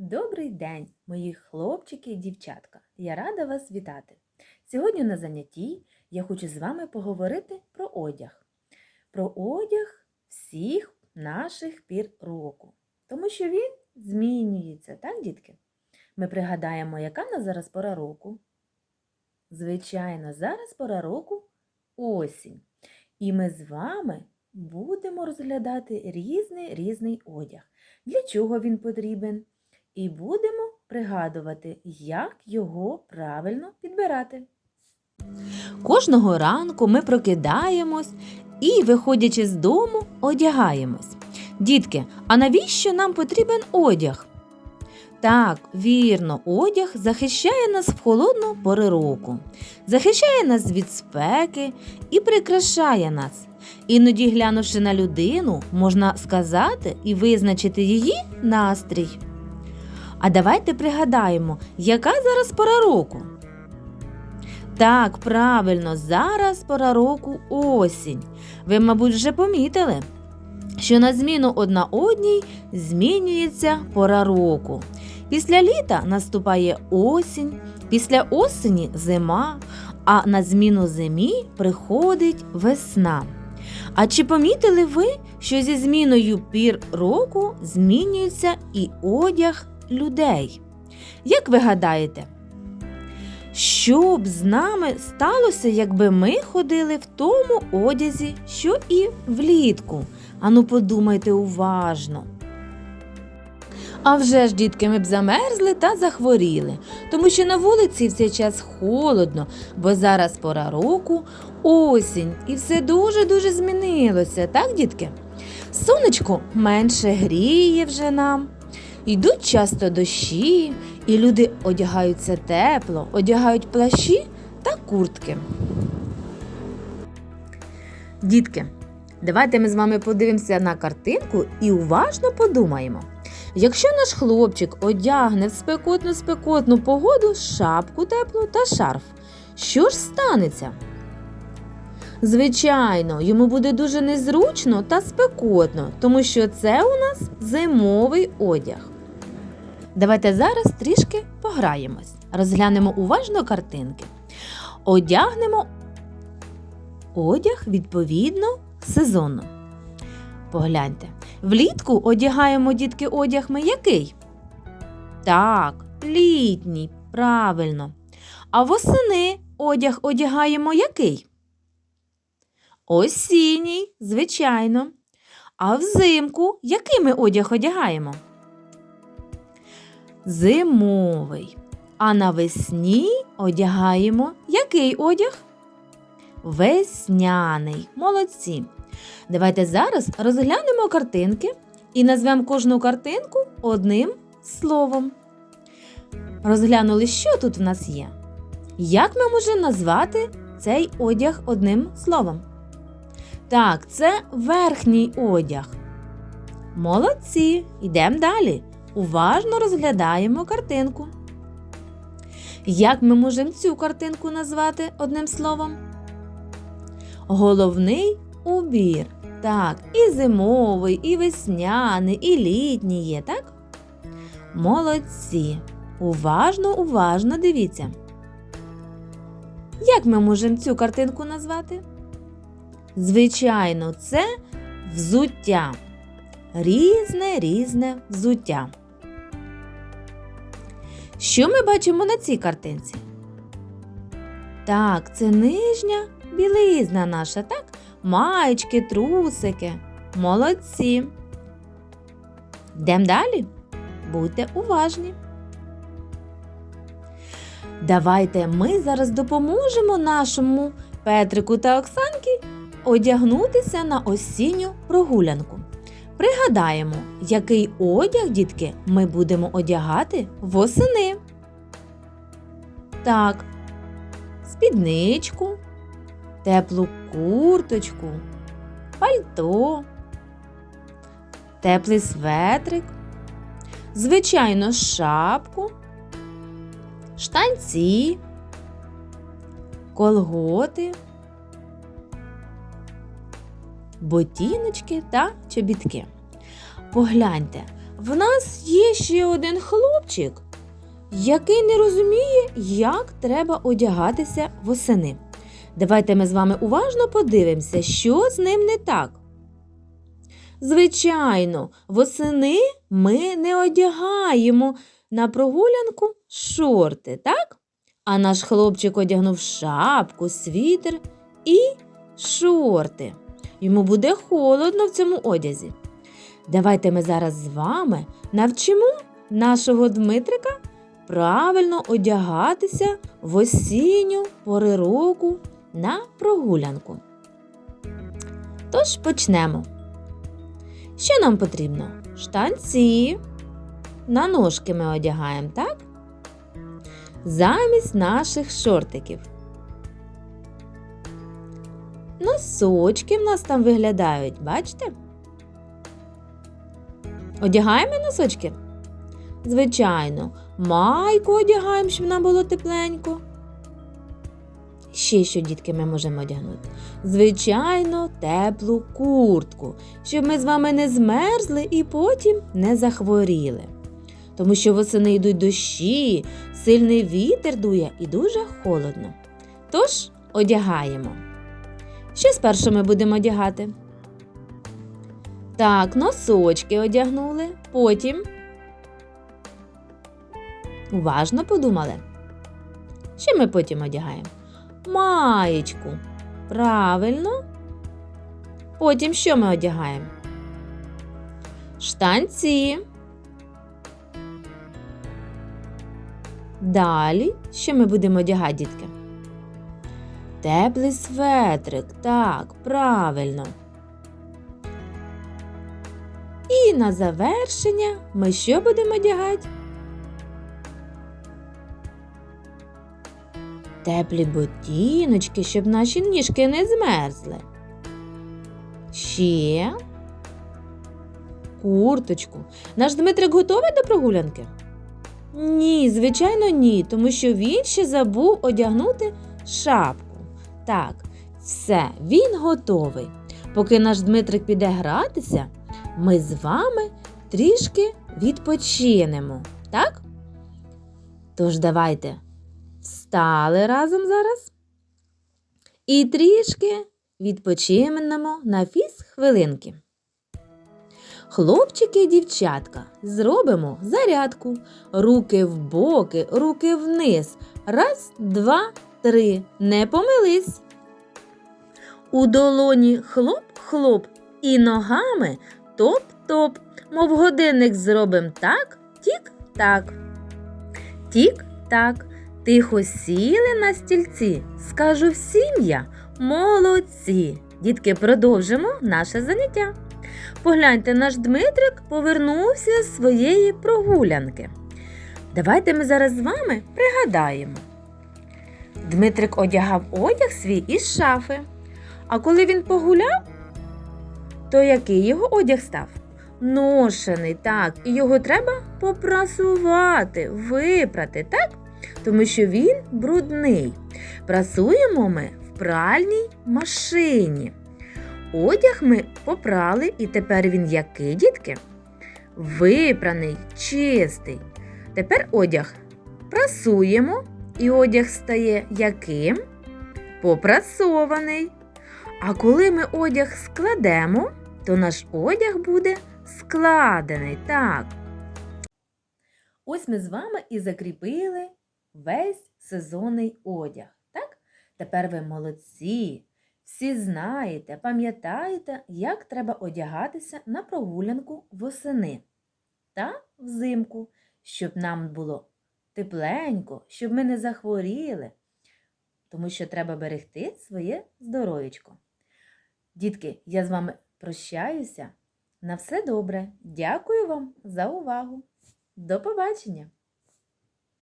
Добрий день, мої хлопчики і дівчатка! Я рада вас вітати. Сьогодні на занятті я хочу з вами поговорити про одяг. Про одяг всіх наших пір року. Тому що він змінюється, так, дітки? Ми пригадаємо, яка в нас зараз пора року. Звичайно, зараз пора року осінь. І ми з вами будемо розглядати різний різний одяг. Для чого він потрібен? І будемо пригадувати, як його правильно підбирати. Кожного ранку ми прокидаємось і, виходячи з дому, одягаємось. Дітки, а навіщо нам потрібен одяг? Так, вірно, одяг захищає нас в холодну пору року, захищає нас від спеки і прикрашає нас. Іноді, глянувши на людину, можна сказати і визначити її настрій. А давайте пригадаємо, яка зараз пора року? Так, правильно, зараз пора року осінь. Ви, мабуть, вже помітили, що на зміну одна одній змінюється пора року. Після літа наступає осінь, після осені зима, а на зміну зимі приходить весна. А чи помітили ви, що зі зміною пір року змінюється і одяг людей? Як ви гадаєте? Що б з нами сталося, якби ми ходили в тому одязі, що і влітку? Ану, подумайте уважно. А вже ж, дітки, ми б замерзли та захворіли, тому що на вулиці в цей час холодно, бо зараз пора року осінь, і все дуже-дуже змінилося, так, дітки? Сонечко менше гріє вже нам. Йдуть часто дощі, і люди одягаються тепло, одягають плащі та куртки. Дітки, давайте ми з вами подивимося на картинку і уважно подумаємо. Якщо наш хлопчик одягне в спекотну спекотну погоду шапку теплу та шарф, що ж станеться? Звичайно, йому буде дуже незручно та спекотно, тому що це у нас зимовий одяг. Давайте зараз трішки пограємось. Розглянемо уважно картинки. Одягнемо одяг відповідно сезону. Погляньте. Влітку одягаємо дітки одяг ми який? Так, літній, правильно. А восени одяг одягаємо який? Осінній, звичайно. А взимку який ми одяг одягаємо? Зимовий. А навесні одягаємо який одяг? Весняний. Молодці. Давайте зараз розглянемо картинки і назвемо кожну картинку одним словом. Розглянули, що тут в нас є. Як ми можемо назвати цей одяг одним словом? Так, це верхній одяг. Молодці. Йдемо далі. Уважно розглядаємо картинку. Як ми можемо цю картинку назвати одним словом? Головний убір. Так, і зимовий, і весняний, і літній є, так? Молодці. Уважно, уважно дивіться. Як ми можемо цю картинку назвати? Звичайно, це взуття. Різне різне взуття. Що ми бачимо на цій картинці? Так, це нижня білизна наша, так? Маєчки, трусики. Молодці. Йдемо далі. Будьте уважні. Давайте ми зараз допоможемо нашому Петрику та Оксанки одягнутися на осінню прогулянку. Пригадаємо, який одяг, дітки, ми будемо одягати восени. Так, спідничку, теплу курточку, пальто, теплий светрик, звичайно, шапку, штанці, колготи, ботіночки та чобітки. Погляньте, в нас є ще один хлопчик, який не розуміє, як треба одягатися восени. Давайте ми з вами уважно подивимося, що з ним не так. Звичайно, восени ми не одягаємо на прогулянку шорти, так? А наш хлопчик одягнув шапку, світер і шорти. Йому буде холодно в цьому одязі. Давайте ми зараз з вами навчимо нашого Дмитрика правильно одягатися в осінню пори року на прогулянку. Тож почнемо. Що нам потрібно? Штанці. На ножки ми одягаємо, так? Замість наших шортиків. Носочки в нас там виглядають, бачите? Одягаємо носочки? Звичайно, майку одягаємо, щоб нам було тепленько. Ще що, дітки, ми можемо одягнути? Звичайно, теплу куртку, щоб ми з вами не змерзли і потім не захворіли. Тому що восени йдуть дощі, сильний вітер дує і дуже холодно. Тож одягаємо. Що спершу ми будемо одягати? Так, носочки одягнули, потім. Уважно подумали. Що ми потім одягаємо? Маєчку. Правильно. Потім що ми одягаємо? Штанці. Далі, що ми будемо одягати, дітки? Теплий светрик. Так, правильно. І на завершення ми що будемо одягати? Теплі ботиночки, щоб наші ніжки не змерзли. Ще курточку. Наш Дмитрик готовий до прогулянки? Ні, звичайно, ні, тому що він ще забув одягнути шапку. Так, все, він готовий. Поки наш Дмитрик піде гратися, ми з вами трішки відпочинемо, так? Тож давайте встали разом зараз і трішки відпочинемо на фіз хвилинки. Хлопчики і дівчатка, зробимо зарядку. Руки в боки, руки вниз. Раз, два, три. Не помились. У долоні хлоп-хлоп і ногами топ-топ. Мов годинник зробим так, тік-так. Тік-так. Тихо сіли на стільці. Скажу всім я молодці. Дітки, продовжимо наше заняття. Погляньте, наш Дмитрик повернувся з своєї прогулянки. Давайте ми зараз з вами пригадаємо. Дмитрик одягав одяг свій із шафи. А коли він погуляв, то який його одяг став? Ношений, так, і його треба попрасувати, випрати, так? Тому що він брудний. Прасуємо ми в пральній машині. Одяг ми попрали, і тепер він який, дітки? Випраний, чистий. Тепер одяг прасуємо, і одяг стає яким? Попрасований. А коли ми одяг складемо, то наш одяг буде складений. Так. Ось ми з вами і закріпили весь сезонний одяг. Так? Тепер ви молодці. Всі знаєте, пам'ятаєте, як треба одягатися на прогулянку восени та взимку, щоб нам було тепленько, щоб ми не захворіли, тому що треба берегти своє здоров'ячко. Дітки, я з вами прощаюся. На все добре. Дякую вам за увагу. До побачення!